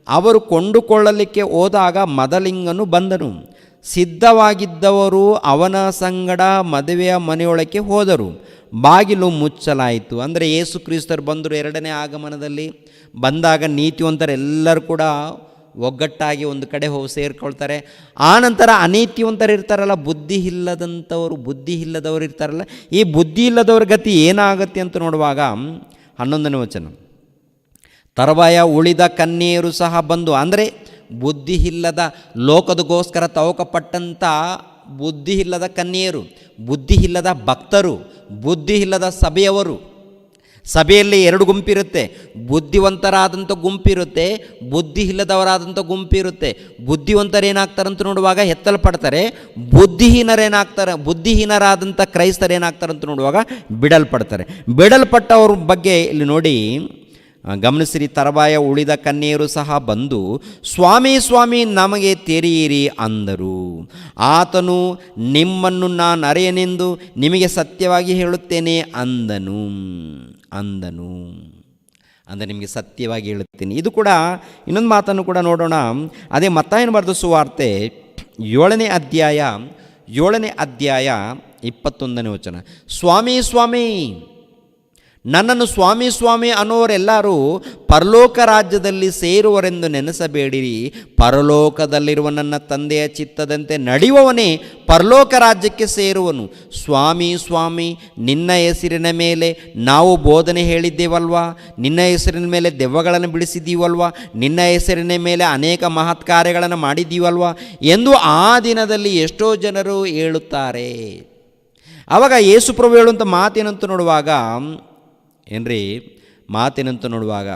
ಅವರು ಕೊಂಡುಕೊಳ್ಳಲಿಕ್ಕೆ ಹೋದಾಗ ಮದಲಿಂಗನು ಬಂದನು. ಸಿದ್ಧವಾಗಿದ್ದವರು ಅವನ ಸಂಗಡ ಮದುವೆಯ ಮನೆಯೊಳಕ್ಕೆ ಹೋದರು. ಬಾಗಿಲು ಮುಚ್ಚಲಾಯಿತು. ಅಂದರೆ ಯೇಸು ಕ್ರಿಸ್ತರು ಬಂದರು ಎರಡನೇ ಆಗಮನದಲ್ಲಿ. ಬಂದಾಗ ನೀತಿವಂತರೆಲ್ಲರೂ ಕೂಡ ಒಗ್ಗಟ್ಟಾಗಿ ಒಂದು ಕಡೆ ಹೋಗಿ ಸೇರ್ಕೊಳ್ತಾರೆ. ಆನಂತರ ಅನೀತಿವಂತರು ಇರ್ತಾರಲ್ಲ, ಬುದ್ಧಿ ಇಲ್ಲದಂಥವರು, ಬುದ್ಧಿ ಇಲ್ಲದವರು ಇರ್ತಾರಲ್ಲ, ಈ ಬುದ್ಧಿ ಇಲ್ಲದವ್ರ ಗತಿ ಏನಾಗುತ್ತೆ ಅಂತ ನೋಡುವಾಗ ಹನ್ನೊಂದನೇ ವಚನ. ತರವಾಯ ಉಳಿದ ಕನ್ಯೆಯರು ಸಹ ಬಂದು, ಅಂದರೆ ಬುದ್ಧಿ ಇಲ್ಲದ ಲೋಕದಗೋಸ್ಕರ ತವಕಪಟ್ಟಂಥ ಬುದ್ಧಿ ಇಲ್ಲದ ಕನ್ಯೆಯರು ಬುದ್ಧಿ ಇಲ್ಲದ ಭಕ್ತರು, ಬುದ್ಧಿ ಇಲ್ಲದ ಸಭೆಯವರು ಸಭೆಯಲ್ಲಿ ಎರಡು ಗುಂಪಿರುತ್ತೆ. ಬುದ್ಧಿವಂತರಾದಂಥ ಗುಂಪಿರುತ್ತೆ ಬುದ್ಧಿ ಇಲ್ಲದವರಾದಂಥ ಗುಂಪಿರುತ್ತೆ. ಬುದ್ಧಿವಂತರೇನಾಗ್ತಾರಂತ ನೋಡುವಾಗ ಎತ್ತಲ್ಪಡ್ತಾರೆ, ಬುದ್ಧಿಹೀನರೇನಾಗ್ತಾರೆ, ಬುದ್ಧಿಹೀನರಾದಂಥ ಕ್ರೈಸ್ತರೇನಾಗ್ತಾರಂತ ನೋಡುವಾಗ ಬಿಡಲ್ಪಡ್ತಾರೆ. ಬಿಡಲ್ಪಟ್ಟವ್ರ ಬಗ್ಗೆ ಇಲ್ಲಿ ನೋಡಿ ಗಮನಿಸಿರಿ ತರಬಾಯ ಉಳಿದ ಕನ್ಯೆಯರು ಸಹ ಬಂದು, ಸ್ವಾಮಿ ಸ್ವಾಮಿ, ನಮಗೆ ತೆರೆಯಿರಿ ಅಂದರು. ಆತನು ನಿಮ್ಮನ್ನು ನಾನು ಅರೆಯನೆಂದು ನಿಮಗೆ ಸತ್ಯವಾಗಿ ಹೇಳುತ್ತೇನೆ ಅಂದನು. ಅಂದನು. ಅಂದರೆ ನಿಮಗೆ ಸತ್ಯವಾಗಿ ಹೇಳುತ್ತೇನೆ. ಇದು ಕೂಡ ಇನ್ನೊಂದು ಮಾತನ್ನು ಕೂಡ ನೋಡೋಣ. ಅದೇ ಮತ್ತಾಯನ ಬರೆದ ಸುವಾರ್ತೆ, ಏಳನೇ ಅಧ್ಯಾಯ ಏಳನೇ ಅಧ್ಯಾಯ ಇಪ್ಪತ್ತೊಂದನೇ ವಚನ. ಸ್ವಾಮಿ ಸ್ವಾಮಿ ನನ್ನನ್ನು ಸ್ವಾಮಿ ಸ್ವಾಮಿ ಅನ್ನೋರೆಲ್ಲರೂ ಪರಲೋಕ ರಾಜ್ಯದಲ್ಲಿ ಸೇರುವರೆಂದು ನೆನೆಸಬೇಡಿರಿ. ಪರಲೋಕದಲ್ಲಿರುವ ನನ್ನ ತಂದೆಯ ಚಿತ್ತದಂತೆ ನಡೆಯುವವನೇ ಪರಲೋಕ ರಾಜ್ಯಕ್ಕೆ ಸೇರುವನು. ಸ್ವಾಮಿ ಸ್ವಾಮಿ, ನಿನ್ನ ಹೆಸರಿನ ಮೇಲೆ ನಾವು ಬೋಧನೆ ಹೇಳಿದ್ದೇವಲ್ವಾ? ನಿನ್ನ ಹೆಸರಿನ ಮೇಲೆ ದೆವ್ವಗಳನ್ನು ಬಿಡಿಸಿದ್ದೀವಲ್ವಾ? ನಿನ್ನ ಹೆಸರಿನ ಮೇಲೆ ಅನೇಕ ಮಹತ್ ಕಾರ್ಯಗಳನ್ನು ಮಾಡಿದ್ದೀವಲ್ವಾ? ಎಂದು ಆ ದಿನದಲ್ಲಿ ಎಷ್ಟೋ ಜನರು ಹೇಳುತ್ತಾರೆ. ಆವಾಗ ಯೇಸುಪ್ರಭು ಹೇಳುವಂಥ ಮಾತೇನಂತ ನೋಡುವಾಗ ಏನ್ರಿ? ಮಾತೇನಂತ ನೋಡುವಾಗ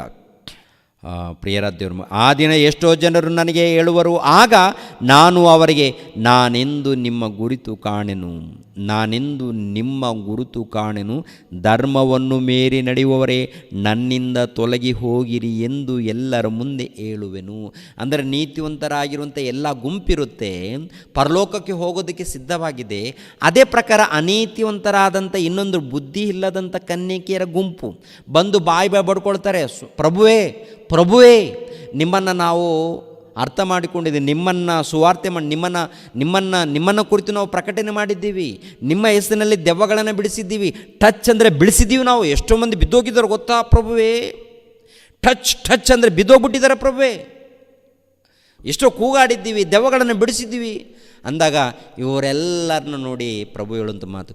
ಪ್ರಿಯರ ದೇವ್ರ ಆ ದಿನ ಎಷ್ಟೋ ಜನರು ನನಗೆ ಹೇಳುವರು, ಆಗ ನಾನು ಅವರಿಗೆ, ನಾನೆಂದು ನಿಮ್ಮ ಗುರುತು ಕಾಣೆನು, ನಾನೆಂದು ನಿಮ್ಮ ಗುರುತು ಕಾಣೆನು, ಧರ್ಮವನ್ನು ಮೀರಿ ನಡೆಯುವವರೇ, ನನ್ನಿಂದ ತೊಲಗಿ ಹೋಗಿರಿ ಎಂದು ಎಲ್ಲರ ಮುಂದೆ ಹೇಳುವೆನು. ಅಂದರೆ ನೀತಿವಂತರಾಗಿರುವಂಥ ಎಲ್ಲ ಗುಂಪಿರುತ್ತೆ, ಪರಲೋಕಕ್ಕೆ ಹೋಗೋದಕ್ಕೆ ಸಿದ್ಧವಾಗಿದೆ. ಅದೇ ಪ್ರಕಾರ ಅನೀತಿವಂತರಾದಂಥ ಇನ್ನೊಂದು ಬುದ್ಧಿ ಇಲ್ಲದಂಥ ಕನ್ಯಕಿಯರ ಗುಂಪು ಬಂದು ಬಾಯಿ ಬಾಯಿ ಬಡ್ಕೊಳ್ತಾರೆ ಪ್ರಭುವೇ ಪ್ರಭುವೇ, ನಿಮ್ಮನ್ನು ನಾವು ಅರ್ಥ ಮಾಡಿಕೊಂಡಿದೆ ನಿಮ್ಮನ್ನು ಸುವಾರ್ತೆ ಮಾಡಿ, ನಿಮ್ಮನ್ನು ನಿಮ್ಮನ್ನು ನಿಮ್ಮನ್ನು ಕುರಿತು ನಾವು ಪ್ರಕಟಣೆ ಮಾಡಿದ್ದೀವಿ. ನಿಮ್ಮ ಹೆಸರಿನಲ್ಲಿ ದೆವ್ವಗಳನ್ನು ಬಿಡಿಸಿದ್ದೀವಿ. ಟಚ್ ಅಂದರೆ ಬಿಡಿಸಿದ್ದೀವಿ ನಾವು. ಎಷ್ಟೋ ಮಂದಿ ಬಿದ್ದೋಗಿದ್ದಾರೆ ಗೊತ್ತಾ ಪ್ರಭುವೇ? ಟಚ್ ಟಚ್ ಅಂದರೆ ಬಿದ್ದೋಗ್ಬಿಟ್ಟಿದ್ದಾರೆ ಪ್ರಭುವೇ. ಎಷ್ಟೋ ಕೂಗಾಡಿದ್ದೀವಿ, ದೆವ್ವಗಳನ್ನು ಬಿಡಿಸಿದ್ದೀವಿ. ಅಂದಾಗ ಇವರೆಲ್ಲರನ್ನು ನೋಡಿ ಪ್ರಭು ಹೇಳುವಂಥ ಮಾತು,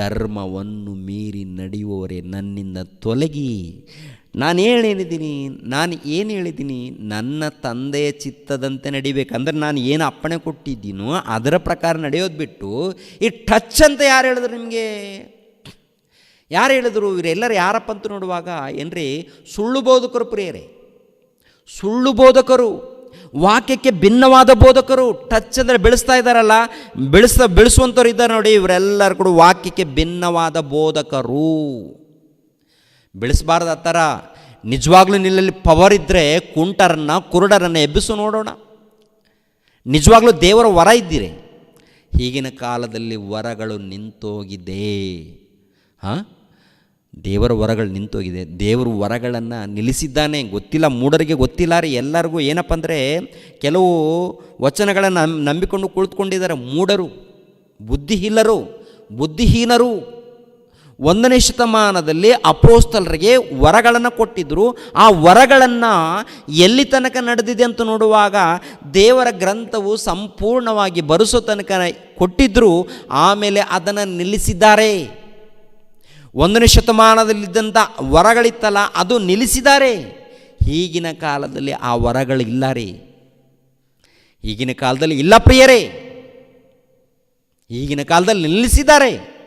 ಧರ್ಮವನ್ನು ಮೀರಿ ನಡೆಯುವವರೇ ನನ್ನಿಂದ ತೊಲಗಿ ನಾನು ಏನು ಹೇಳಿದ್ದೀನಿ? ನಾನು ಏನು ಹೇಳಿದ್ದೀನಿ? ನನ್ನ ತಂದೆಯ ಚಿತ್ತದಂತೆ ನಡಿಬೇಕಂದ್ರೆ ನಾನು ಏನು ಅಪ್ಪಣೆ ಕೊಟ್ಟಿದ್ದೀನೋ ಅದರ ಪ್ರಕಾರ ನಡೆಯೋದು ಬಿಟ್ಟು, ಈ ಟಚ್ ಅಂತ ಯಾರು ಹೇಳಿದ್ರು ನಿಮಗೆ? ಯಾರು ಹೇಳಿದ್ರು? ಇವರೆಲ್ಲರೂ ಯಾರಪ್ಪ ಅಂತ ನೋಡುವಾಗ, ಏನ್ರಿ? ಸುಳ್ಳು ಬೋಧಕರು ಪ್ರಿಯರೇ. ಸುಳ್ಳು ಬೋಧಕರು, ವಾಕ್ಯಕ್ಕೆ ಭಿನ್ನವಾದ ಬೋಧಕರು, ಟಚ್ ಅಂದರೆ ಬೆಳೆಸ್ತಾ ಇದ್ದಾರಲ್ಲ ಬೆಳೆಸ ಬೆಳೆಸುವಂಥವ್ರು ಇದ್ದಾರೆ ನೋಡಿ, ಇವರೆಲ್ಲರೂ ಕೂಡ ವಾಕ್ಯಕ್ಕೆ ಭಿನ್ನವಾದ ಬೋಧಕರು. ಬೆಳೆಸಬಾರ್ದು ಆ ಥರ ನಿಜವಾಗ್ಲೂ ನಿಲ್ಲಲ್ಲಿ ಪವರ್ ಇದ್ದರೆ ಕುಂಟರನ್ನು, ಕುರುಡರನ್ನು ಎಬ್ಬಿಸು ನೋಡೋಣ. ನಿಜವಾಗ್ಲೂ ದೇವರ ವರ ಇದ್ದೀರಿ. ಈಗಿನ ಕಾಲದಲ್ಲಿ ವರಗಳು ನಿಂತೋಗಿದೆ. ಹಾಂ? ದೇವರ ವರಗಳು ನಿಂತೋಗಿದೆ. ದೇವರು ವರಗಳನ್ನು ನಿಲ್ಲಿಸಿದ್ದಾನೆ. ಗೊತ್ತಿಲ್ಲ ಮೂಡರಿಗೆ ಗೊತ್ತಿಲ್ಲ ರೀ. ಎಲ್ಲರಿಗೂ ಏನಪ್ಪ ಅಂದರೆ ಕೆಲವು ವಚನಗಳನ್ನು ನಂಬಿಕೊಂಡು ಕುಳಿತುಕೊಂಡಿದ್ದಾರೆ. ಮೂಡರು ಬುದ್ಧಿಹೀನರು ಬುದ್ಧಿಹೀನರು. ಒಂದನೇ ಶತಮಾನದಲ್ಲಿ ಅಪೋಸ್ತಲರಿಗೆ ವರಗಳನ್ನು ಕೊಟ್ಟಿದ್ದರು ಆ ವರಗಳನ್ನು ಎಲ್ಲಿ ತನಕ ನಡೆದಿದೆ ಅಂತ ನೋಡುವಾಗ ದೇವರ ಗ್ರಂಥವು ಸಂಪೂರ್ಣವಾಗಿ ಬರೆಸೋ ತನಕ ಕೊಟ್ಟಿದ್ದರು ಆಮೇಲೆ ಅದನ್ನು ನಿಲ್ಲಿಸಿದ್ದಾರೆ. ಒಂದನೇ ಶತಮಾನದಲ್ಲಿದ್ದಂಥ ವರಗಳಿತ್ತಲ್ಲ, ಅದು ನಿಲ್ಲಿಸಿದ್ದಾರೆ. ಈಗಿನ ಕಾಲದಲ್ಲಿ ಆ ವರಗಳಿಲ್ಲ ರೀ. ಈಗಿನ ಕಾಲದಲ್ಲಿ ಇಲ್ಲ ಪ್ರಿಯರೇ. ಈಗಿನ ಕಾಲದಲ್ಲಿ ನಿಲ್ಲಿಸಿದ್ದಾರೆ.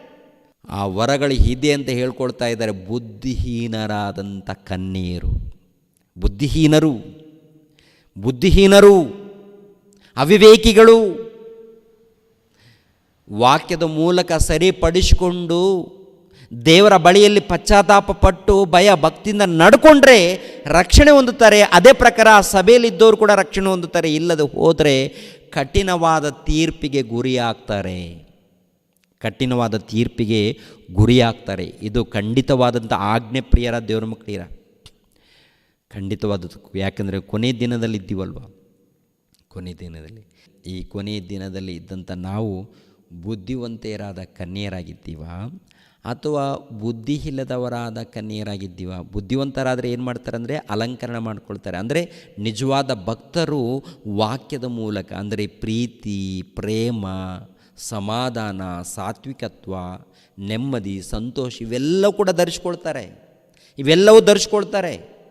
ಆ ವರಗಳು ಇದೆ ಅಂತ ಹೇಳ್ಕೊಳ್ತಾ ಇದ್ದಾರೆ. ಬುದ್ಧಿಹೀನರಾದಂಥ ಕನ್ನೀರು ಬುದ್ಧಿಹೀನರು. ಬುದ್ಧಿಹೀನರು. ಅವಿವೇಕಿಗಳು. ವಾಕ್ಯದ ಮೂಲಕ ಸರಿಪಡಿಸಿಕೊಂಡು ದೇವರ ಬಳಿಯಲ್ಲಿ ಪಶ್ಚಾತ್ತಾಪ ಪಟ್ಟು ಭಯ ಭಕ್ತಿಯಿಂದ ನಡ್ಕೊಂಡ್ರೆ ರಕ್ಷಣೆ ಹೊಂದುತ್ತಾರೆ. ಅದೇ ಪ್ರಕಾರ ಸಭೆಯಲ್ಲಿದ್ದವರು ಕೂಡ ರಕ್ಷಣೆ ಹೊಂದುತ್ತಾರೆ. ಇಲ್ಲದೆ ಹೋದರೆ ಕಠಿಣವಾದ ತೀರ್ಪಿಗೆ ಗುರಿಯಾಗ್ತಾರೆ. ಕಠಿಣವಾದ ತೀರ್ಪಿಗೆ ಗುರಿಯಾಗ್ತಾರೆ. ಇದು ಖಂಡಿತವಾದಂಥ ಆಜ್ಞೆ ಪ್ರಿಯರ ದೇವರ ಮಕ್ಕಳಿರ. ಖಂಡಿತವಾದದ್ದು. ಯಾಕಂದರೆ ಕೊನೆ ದಿನದಲ್ಲಿ ಇದ್ದೀವಲ್ವ? ಕೊನೆ ದಿನದಲ್ಲಿ. ಈ ಕೊನೆ ದಿನದಲ್ಲಿ ಇದ್ದಂಥ ನಾವು ಬುದ್ಧಿವಂತೆಯರಾದ ಕನ್ಯೆಯರಾಗಿದ್ದೀವ ಅಥವಾ ಬುದ್ಧಿ ಇಲ್ಲದವರಾದ ಕನ್ಯೆಯರಾಗಿದ್ದೀವ? ಬುದ್ಧಿವಂತರಾದರೆ ಏನು ಮಾಡ್ತಾರೆ ಅಂದರೆ ಅಲಂಕರಣ ಮಾಡ್ಕೊಳ್ತಾರೆ. ಅಂದರೆ ನಿಜವಾದ ಭಕ್ತರು ವಾಕ್ಯದ ಮೂಲಕ, ಅಂದರೆ ಪ್ರೀತಿ, ಪ್ರೇಮ ಸಮಾಧಾನ, ಸಾತ್ವಿಕತ್ವ, ನೆಮ್ಮದಿ, ಸಂತೋಷ ಇವೆಲ್ಲವೂ ಕೂಡ ಧರಿಸ್ಕೊಳ್ತಾರೆ. ಇವೆಲ್ಲವೂ ಧರಿಸ್ಕೊಳ್ತಾರೆ.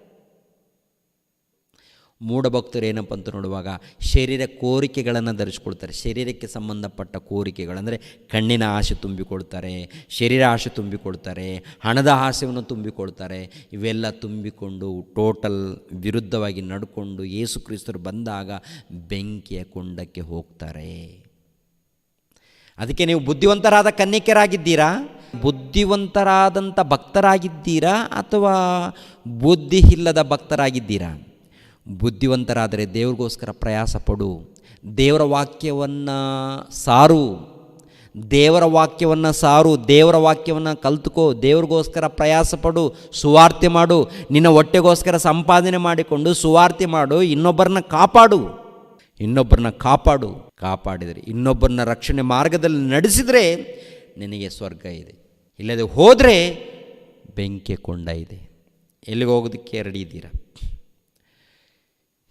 ಮೂಢಭಕ್ತರು ಏನಪ್ಪ ಅಂತ ನೋಡುವಾಗ ಶರೀರ ಕೋರಿಕೆಗಳನ್ನು ಧರಿಸ್ಕೊಳ್ತಾರೆ. ಶರೀರಕ್ಕೆ ಸಂಬಂಧಪಟ್ಟ ಕೋರಿಕೆಗಳಂದರೆ ಕಣ್ಣಿನ ಆಸೆ ತುಂಬಿಕೊಳ್ತಾರೆ, ಶರೀರ ಆಸೆ ತುಂಬಿಕೊಳ್ತಾರೆ, ಹಣದ ಆಸೆಯನ್ನು ತುಂಬಿಕೊಳ್ತಾರೆ. ಇವೆಲ್ಲ ತುಂಬಿಕೊಂಡು ಟೋಟಲ್ ವಿರುದ್ಧವಾಗಿ ನಡ್ಕೊಂಡು ಯೇಸು ಕ್ರಿಸ್ತರು ಬಂದಾಗ ಬೆಂಕಿಯ ಕೊಂಡಕ್ಕೆ ಹೋಗ್ತಾರೆ. ಅದಕ್ಕೆ ನೀವು ಬುದ್ಧಿವಂತರಾದ ಕನ್ನಿಕರಾಗಿದ್ದೀರಾ ಬುದ್ಧಿವಂತರಾದಂಥ ಭಕ್ತರಾಗಿದ್ದೀರಾ ಅಥವಾ ಬುದ್ಧಿ ಇಲ್ಲದ ಭಕ್ತರಾಗಿದ್ದೀರಾ? ಬುದ್ಧಿವಂತರಾದರೆ ದೇವ್ರಿಗೋಸ್ಕರ ಪ್ರಯಾಸ ಪಡು. ದೇವರ ವಾಕ್ಯವನ್ನು ಸಾರು. ದೇವರ ವಾಕ್ಯವನ್ನು ಸಾರು. ದೇವರ ವಾಕ್ಯವನ್ನು ಕಲ್ತುಕೋ. ದೇವ್ರಿಗೋಸ್ಕರ ಪ್ರಯಾಸ ಪಡು. ಸುವಾರ್ತೆ ಮಾಡು. ನಿನ್ನ ಹೊಟ್ಟೆಗೋಸ್ಕರ ಸಂಪಾದನೆ ಮಾಡಿಕೊಂಡು ಸುವಾರ್ತೆ ಮಾಡು. ಇನ್ನೊಬ್ಬರನ್ನ ಕಾಪಾಡು. ಇನ್ನೊಬ್ಬರನ್ನ ಕಾಪಾಡು. ಕಾಪಾಡಿದರೆ ಇನ್ನೊಬ್ಬರನ್ನ ರಕ್ಷಣೆ ಮಾರ್ಗದಲ್ಲಿ ನಡೆಸಿದರೆ ನಿನಗೆ ಸ್ವರ್ಗ ಇದೆ. ಇಲ್ಲದೆ ಹೋದರೆ ಬೆಂಕಿ ಕೊಂಡ ಇದೆ. ಎಲ್ಲಿಗೆ ಹೋಗೋದಕ್ಕೆ ರೆಡಿ ಇದ್ದೀರಾ?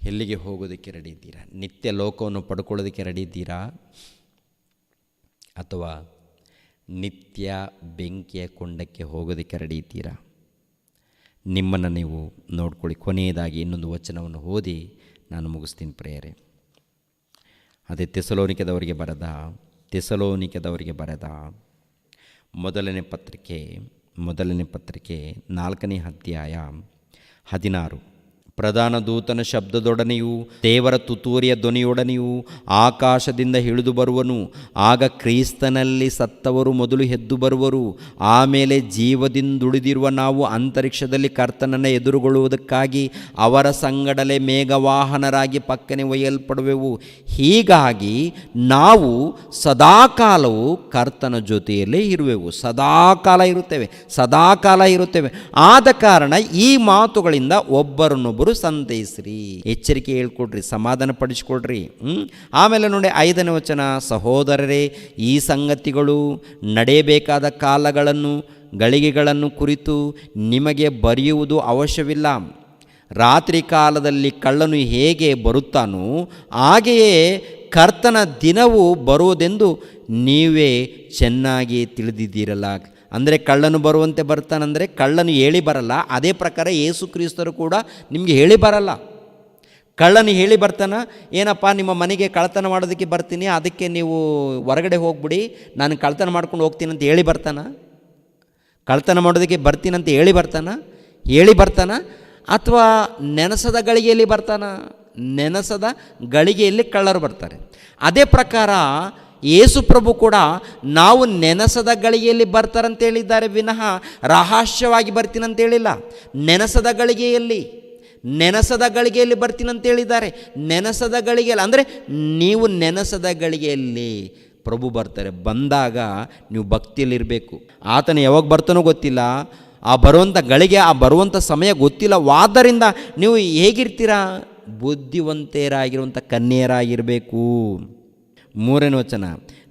ಎಲ್ಲಿಗೆ ಹೋಗೋದಕ್ಕೆ ರೆಡಿ ಇದ್ದೀರಾ? ನಿತ್ಯ ಲೋಕವನ್ನು ಪಡ್ಕೊಳ್ಳೋದಕ್ಕೆ ರೆಡಿ ಇದ್ದೀರಾ? ಅಥವಾ ನಿತ್ಯ ಬೆಂಕಿಯ ಕೊಂಡಕ್ಕೆ ಹೋಗೋದಕ್ಕೆ ರೆಡಿ ಇದ್ದೀರಾ? ನಿಮ್ಮನ್ನು ನೀವು ನೋಡ್ಕೊಳ್ಳಿ. ಕೊನೆಯದಾಗಿ ಇನ್ನೊಂದು ವಚನವನ್ನು ಓದಿ ನಾನು ಮುಗಿಸ್ತೀನಿ ಪ್ರೇಯರೆ. ಅದೇ ತೆಸಲೋನಿಕದವರಿಗೆ ಬರೆದ ತೆಸಲೋನಿಕದವರಿಗೆ ಬರೆದ ಮೊದಲನೇ ಪತ್ರಿಕೆ ಮೊದಲನೇ ಪತ್ರಿಕೆ ನಾಲ್ಕನೇ ಅಧ್ಯಾಯ ಹದಿನಾರು. ಪ್ರಧಾನ ದೂತನ ಶಬ್ದದೊಡನೆಯೂ, ದೇವರ ತುತೂರಿಯ ಧ್ವನಿಯೊಡನೆಯೂ ಆಕಾಶದಿಂದ ಇಳಿದು ಬರುವನು. ಆಗ ಕ್ರಿಸ್ತನಲ್ಲಿ ಸತ್ತವರು ಮೊದಲು ಎದ್ದು ಬರುವರು. ಆಮೇಲೆ ಜೀವದಿಂದುಳಿದಿರುವ ನಾವು ಅಂತರಿಕ್ಷದಲ್ಲಿ ಕರ್ತನನ್ನು ಎದುರುಗೊಳ್ಳುವುದಕ್ಕಾಗಿ ಅವರ ಸಂಗಡಲೆ ಮೇಘವಾಹನರಾಗಿ ಪಕ್ಕನೆ ಒಯ್ಯಲ್ಪಡುವೆವು. ಹೀಗಾಗಿ ನಾವು ಸದಾಕಾಲವು ಕರ್ತನ ಜೊತೆಯಲ್ಲೇ ಇರುವೆವು. ಸದಾಕಾಲ ಇರುತ್ತೇವೆ ಸದಾಕಾಲ ಇರುತ್ತೇವೆ. ಆದ ಕಾರಣ ಈ ಮಾತುಗಳಿಂದ ಒಬ್ಬರನ್ನೊಬ್ಬರು ಸಂತೈಸ್ರಿ ಎಚ್ಚರಿಕೆ ಹೇಳ್ಕೊಡ್ರಿ, ಸಮಾಧಾನ ಪಡಿಸ್ಕೊಡ್ರಿ. ಆಮೇಲೆ ನೋಡಿ ಐದನೇ ವಚನ, ಸಹೋದರರೇ, ಈ ಸಂಗತಿಗಳು ನಡೆಯಬೇಕಾದ ಕಾಲಗಳನ್ನು, ಗಳಿಗೆಗಳನ್ನು ಕುರಿತು ನಿಮಗೆ ಬರೆಯುವುದು ಅವಶ್ಯವಿಲ್ಲ. ರಾತ್ರಿ ಕಾಲದಲ್ಲಿ ಕಳ್ಳನು ಹೇಗೆ ಬರುತ್ತಾನೋ, ಹಾಗೆಯೇ ಕರ್ತನ ದಿನವು ಬರುವುದೆಂದು ನೀವೇ ಚೆನ್ನಾಗಿ ತಿಳಿದಿದ್ದೀರಲ್ಲ. ಅಂದರೆ ಕಳ್ಳನು ಬರುವಂತೆ ಬರ್ತಾನಂದರೆ ಕಳ್ಳನು ಹೇಳಿ ಬರಲ್ಲ. ಅದೇ ಪ್ರಕಾರ ಯೇಸು ಕ್ರಿಸ್ತರು ಕೂಡ ನಿಮಗೆ ಹೇಳಿ ಬರಲ್ಲ. ಕಳ್ಳನು ಹೇಳಿ ಬರ್ತಾನ, ಏನಪ್ಪ ನಿಮ್ಮ ಮನೆಗೆ ಕಳ್ತನ ಮಾಡೋದಕ್ಕೆ ಬರ್ತೀನಿ, ಅದಕ್ಕೆ ನೀವು ಹೊರಗಡೆ ಹೋಗ್ಬಿಡಿ, ನಾನು ಕಳ್ತನ ಮಾಡ್ಕೊಂಡು ಹೋಗ್ತೀನಿ ಅಂತ ಹೇಳಿ ಬರ್ತಾನ? ಕಳ್ತನ ಮಾಡೋದಕ್ಕೆ ಬರ್ತೀನಂತ ಹೇಳಿ ಬರ್ತಾನ? ಹೇಳಿ ಬರ್ತಾನ? ಅಥವಾ ನೆನಸದ ಗಳಿಗೆಯಲ್ಲಿ ಬರ್ತಾನ? ನೆನಸದ ಗಳಿಗೆಯಲ್ಲಿ ಕಳ್ಳರು ಬರ್ತಾರೆ. ಅದೇ ಪ್ರಕಾರ ಯೇಸು ಪ್ರಭು ಕೂಡ ನಾವು ನೆನಸದ ಗಳಿಗೆಯಲ್ಲಿ ಬರ್ತಾರಂತ ಹೇಳಿದ್ದಾರೆ ವಿನಃ ರಹಸ್ಯವಾಗಿ ಬರ್ತೀನಂತ ಹೇಳಿಲ್ಲ ನೆನಸದ ಗಳಿಗೆಯಲ್ಲಿ ನೆನಸದ ಗಳಿಗೆಯಲ್ಲಿ ಬರ್ತೀನಂತ ಹೇಳಿದ್ದಾರೆ ನೆನಸದ ಗಳಿಗೆಯಲ್ಲಿ, ಅಂದರೆ ನೀವು ನೆನಸದ ಗಳಿಗೆಯಲ್ಲಿ ಪ್ರಭು ಬರ್ತಾರೆ. ಬಂದಾಗ ನೀವು ಭಕ್ತಿಯಲ್ಲಿರಬೇಕು. ಆತನ ಯಾವಾಗ ಬರ್ತಾನೋ ಗೊತ್ತಿಲ್ಲ. ಆ ಬರುವಂಥ ಗಳಿಗೆ, ಆ ಬರುವಂಥ ಸಮಯ ಗೊತ್ತಿಲ್ಲವಾದ್ದರಿಂದ ನೀವು ಹೇಗಿರ್ತೀರಾ? ಬುದ್ಧಿವಂತೆಯರಾಗಿರುವಂಥ ಕನ್ಯೆಯರಾಗಿರಬೇಕು. ಮೂರನೇ ವಚನ,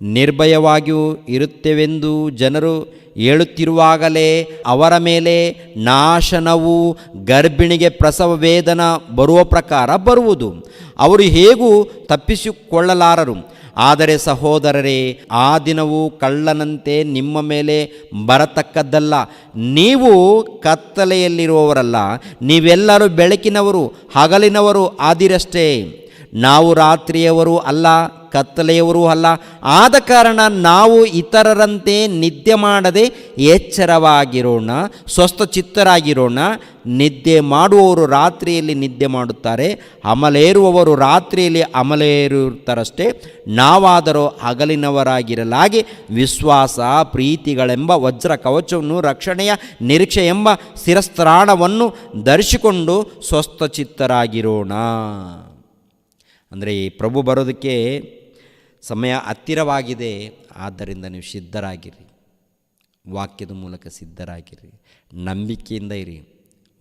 ನಿರ್ಭಯವಾಗಿಯೂ ಇರುತ್ತೇವೆಂದು ಜನರು ಹೇಳುತ್ತಿರುವಾಗಲೇ ಅವರ ಮೇಲೆ ನಾಶನವು ಗರ್ಭಿಣಿಗೆ ಪ್ರಸವ ವೇದನ ಬರುವ ಪ್ರಕಾರ ಬರುವುದು. ಅವರು ಹೇಗೂ ತಪ್ಪಿಸಿಕೊಳ್ಳಲಾರರು? ಆದರೆ ಸಹೋದರರೇ ಆ ದಿನವು ಕಳ್ಳನಂತೆ ನಿಮ್ಮ ಮೇಲೆ ಬರತಕ್ಕದ್ದಲ್ಲ. ನೀವು ಕತ್ತಲೆಯಲ್ಲಿರುವವರಲ್ಲ ನೀವೆಲ್ಲರೂ ಬೆಳಕಿನವರು ಹಗಲಿನವರು ಆದಿರಷ್ಟೇ. ನಾವು ರಾತ್ರಿಯವರು ಅಲ್ಲ, ಕತ್ತಲೆಯವರೂ ಅಲ್ಲ. ಆದ ಕಾರಣ ನಾವು ಇತರರಂತೆ ನಿದ್ದೆ ಮಾಡದೆ ಎಚ್ಚರವಾಗಿರೋಣ ಸ್ವಸ್ಥ ಚಿತ್ತರಾಗಿರೋಣ ನಿದ್ದೆ ಮಾಡುವವರು ರಾತ್ರಿಯಲ್ಲಿ ನಿದ್ದೆ ಮಾಡುತ್ತಾರೆ, ಅಮಲೇರುವವರು ರಾತ್ರಿಯಲ್ಲಿ ಅಮಲೇರುತ್ತಾರಷ್ಟೇ ನಾವಾದರೂ ಹಗಲಿನವರಾಗಿರಲಾಗಿ ವಿಶ್ವಾಸ, ಪ್ರೀತಿಗಳೆಂಬ ವಜ್ರ ಕವಚವನ್ನು, ರಕ್ಷಣೆಯ ನಿರೀಕ್ಷೆ ಎಂಬ ಶಿರಸ್ತ್ರಾಣವನ್ನು ಧರಿಸಿಕೊಂಡು ಸ್ವಸ್ಥ ಚಿತ್ತರಾಗಿರೋಣ ಅಂದರೆ ಈ ಪ್ರಭು ಬರೋದಕ್ಕೆ ಸಮಯ ಹತ್ತಿರವಾಗಿದೆ, ಆದ್ದರಿಂದ ನೀವು ಸಿದ್ಧರಾಗಿರಿ. ವಾಕ್ಯದ ಮೂಲಕ ಸಿದ್ಧರಾಗಿರಿ. ನಂಬಿಕೆಯಿಂದ ಇರಿ,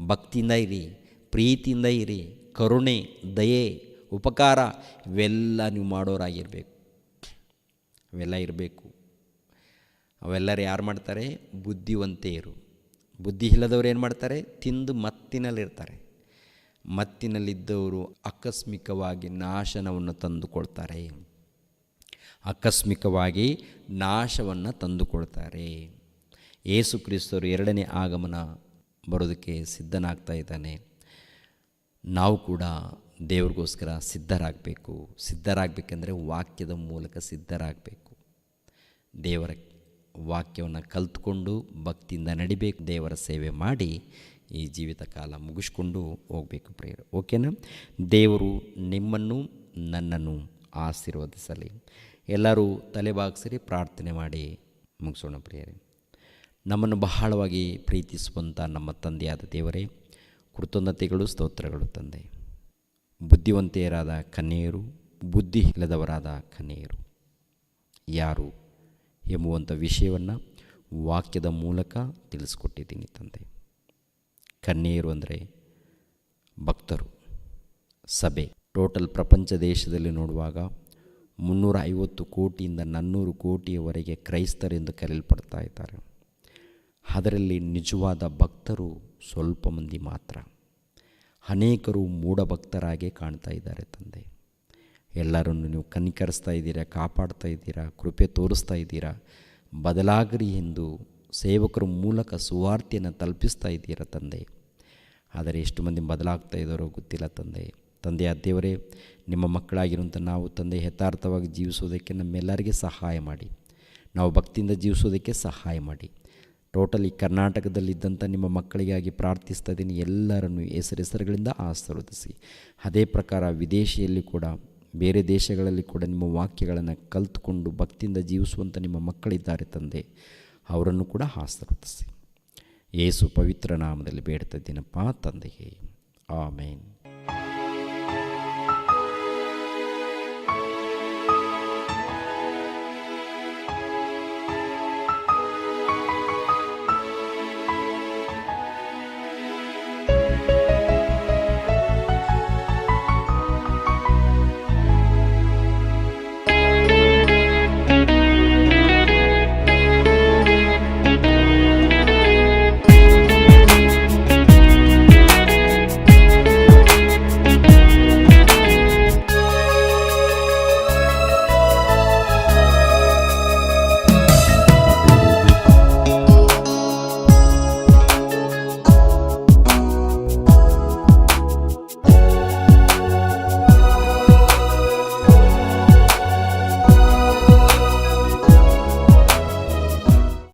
ಭಕ್ತಿಯಿಂದ ಇರಿ, ಪ್ರೀತಿಯಿಂದ ಇರಿ, ಕರುಣೆ, ದಯೆ, ಉಪಕಾರ, ಇವೆಲ್ಲ ನೀವು ಮಾಡೋರಾಗಿರಬೇಕು. ಅವೆಲ್ಲ ಇರಬೇಕು. ಅವೆಲ್ಲರೂ ಯಾರು ಮಾಡ್ತಾರೆ? ಬುದ್ಧಿವಂತೆಯರು. ಬುದ್ಧಿ ಇಲ್ಲದವ್ರು ಏನು ಮಾಡ್ತಾರೆ ತಿಂದು ಮತ್ತಿನಲ್ಲಿರ್ತಾರೆ. ಮತ್ತಿನಲ್ಲಿದ್ದವರು ಆಕಸ್ಮಿಕವಾಗಿ ನಾಶನವನ್ನು ತಂದುಕೊಳ್ತಾರೆ. ಆಕಸ್ಮಿಕವಾಗಿ ನಾಶವನ್ನು ತಂದುಕೊಳ್ತಾರೆ. ಯೇಸು ಕ್ರಿಸ್ತರು ಎರಡನೇ ಆಗಮನ ಬರೋದಕ್ಕೆ ಸಿದ್ಧನಾಗ್ತಾ ಇದ್ದಾನೆ. ನಾವು ಕೂಡ ದೇವ್ರಿಗೋಸ್ಕರ ಸಿದ್ಧರಾಗಬೇಕು. ಸಿದ್ಧರಾಗಬೇಕೆಂದರೆ ವಾಕ್ಯದ ಮೂಲಕ ಸಿದ್ಧರಾಗಬೇಕು. ದೇವರ ವಾಕ್ಯವನ್ನು ಕಲ್ತ್ಕೊಂಡು ಭಕ್ತಿಯಿಂದ ನಡಿಬೇಕು, ದೇವರ ಸೇವೆ ಮಾಡಿ ಈ ಜೀವಿತ ಕಾಲ ಮುಗಿಸ್ಕೊಂಡು ಹೋಗಬೇಕು ಪ್ರೇಯರ್. ಓಕೆನಾ? ದೇವರು ನಿಮ್ಮನ್ನು ನನ್ನನ್ನು ಆಶೀರ್ವದಿಸಲಿ. ಎಲ್ಲರೂ ತಲೆಬಾಗಿಸಿರಿ ಪ್ರಾರ್ಥನೆ ಮಾಡಿ ಮುಗಿಸೋಣ ಪ್ರಿಯರೇ. ನಮ್ಮನ್ನು ಬಹಳವಾಗಿ ಪ್ರೀತಿಸುವಂಥ ನಮ್ಮ ತಂದೆಯಾದ ದೇವರೇ, ಕೃತಜ್ಞತೆಗಳು, ಸ್ತೋತ್ರಗಳು ತಂದೆ. ಬುದ್ಧಿವಂತೆಯರಾದ ಕನ್ಯೆಯರು, ಬುದ್ಧಿ ಇಲ್ಲದವರಾದ ಕನ್ಯೆಯರು. ಯಾರು ಎಂಬುವಂಥ ವಿಷಯವನ್ನು ವಾಕ್ಯದ ಮೂಲಕ ತಿಳಿಸ್ಕೊಟ್ಟಿದ್ದೀನಿ ತಂದೆ. ಕನ್ಯೆಯರು ಅಂದರೆ ಭಕ್ತರು. ಸಭೆ. ಟೋಟಲ್ ಪ್ರಪಂಚ ದೇಶದಲ್ಲಿ ನೋಡುವಾಗ ಮುನ್ನೂರ ಐವತ್ತು ಕೋಟಿಯಿಂದ ನಾನ್ನೂರು ಕೋಟಿಯವರೆಗೆ ಕ್ರೈಸ್ತರೆಂದು ಕರೆಯಲ್ಪಡ್ತಾ ಇದ್ದಾರೆ. ಅದರಲ್ಲಿ ನಿಜವಾದ ಭಕ್ತರು ಸ್ವಲ್ಪ ಮಂದಿ ಮಾತ್ರ. ಅನೇಕರು ಮೂಢಭಕ್ತರಾಗೇ ಕಾಣ್ತಾ ಇದ್ದಾರೆ ತಂದೆ. ಎಲ್ಲರನ್ನು ನೀವು ಕನಿಕರಿಸ್ತಾ ಇದ್ದೀರಾ, ಕಾಪಾಡ್ತಾ ಇದ್ದೀರಾ, ಕೃಪೆ ತೋರಿಸ್ತಾ ಇದ್ದೀರಾ, ಬದಲಾಗರಿ ಎಂದು ಸೇವಕರ ಮೂಲಕ ಸುವಾರ್ತೆಯನ್ನು ತಲುಪಿಸ್ತಾ ಇದ್ದೀರಾ ತಂದೆ. ಆದರೆ ಎಷ್ಟು ಮಂದಿ ಬದಲಾಗ್ತಾ ಇದ್ದಾರೋ ಗೊತ್ತಿಲ್ಲ ತಂದೆ. ತಂದೆಯ ದೇವರೇ, ನಿಮ್ಮ ಮಕ್ಕಳಾಗಿರುವಂಥ ನಾವು ತಂದೆ ಯಥಾರ್ಥವಾಗಿ ಜೀವಿಸೋದಕ್ಕೆ ನಮ್ಮೆಲ್ಲರಿಗೆ ಸಹಾಯ ಮಾಡಿ. ನಾವು ಭಕ್ತಿಯಿಂದ ಜೀವಿಸೋದಕ್ಕೆ ಸಹಾಯ ಮಾಡಿ. ಟೋಟಲಿ ಕರ್ನಾಟಕದಲ್ಲಿದ್ದಂಥ ನಿಮ್ಮ ಮಕ್ಕಳಿಗಾಗಿ ಪ್ರಾರ್ಥಿಸ್ತಾ ಇದ್ದೀನಿ. ಎಲ್ಲರನ್ನು ಹೆಸರೆಸರುಗಳಿಂದ ಆಶೀರ್ವದಿಸಿ. ಅದೇ ಪ್ರಕಾರ ವಿದೇಶಿಯಲ್ಲಿ ಕೂಡ, ಬೇರೆ ದೇಶಗಳಲ್ಲಿ ಕೂಡ ನಿಮ್ಮ ವಾಕ್ಯಗಳನ್ನು ಕಲ್ತುಕೊಂಡು ಭಕ್ತಿಯಿಂದ ಜೀವಿಸುವಂಥ ನಿಮ್ಮ ಮಕ್ಕಳಿದ್ದಾರೆ ತಂದೆ. ಅವರನ್ನು ಕೂಡ ಆಶೀರ್ವದಿಸಿ. ಯೇಸು ಪವಿತ್ರ ನಾಮದಲ್ಲಿ ಬೇಡ್ತಾ ಇದ್ದೀನಪ್ಪ ತಂದೆಗೆ ಆಮೇನ್.